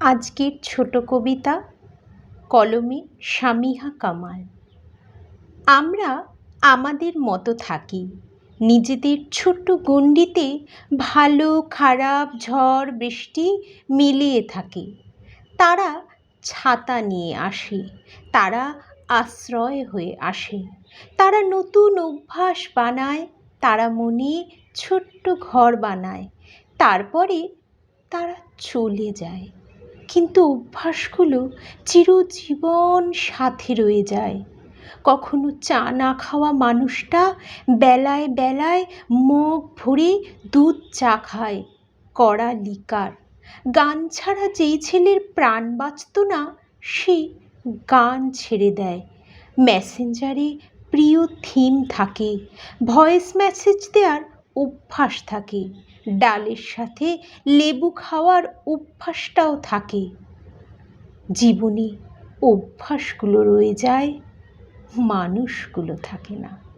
আজকের ছোট কবিতা, কলমে সামিহা কামাল। আমরা আমাদের মতো থাকি, নিজেদের ছোট্ট গণ্ডিতে ভালো, খারাপ, ঝড়, বৃষ্টি মিলিয়ে থাকে। তারা ছাতা নিয়ে আসে, তারা আশ্রয় হয়ে আসে। তারা নতুন অভ্যাস বানায়, তারা মনে ছোট্ট ঘর বানায়। তারপরে তারা চলে যায়। কিন্তু অভ্যাসগুলো চিরজীবন সাথে রয়ে যায়। কখনো চা না খাওয়া মানুষটা বেলায় বেলায় মগ ভরে দুধ চা খায়, কড়া লিকার। গান ছাড়া যেই ছেলের প্রাণ বাঁচত না, সে গান ছেড়ে দেয়। মেসেঞ্জারে প্রিয় থিম থাকে, ভয়েস মেসেজ দেওয়ার অভ্যাস থাকে। ডালের সাথে লেবু খাওয়ার অভ্যাসটাও থাকে। জীবনে অভ্যাসগুলো রয়ে যায়, মানুষগুলো থাকে না।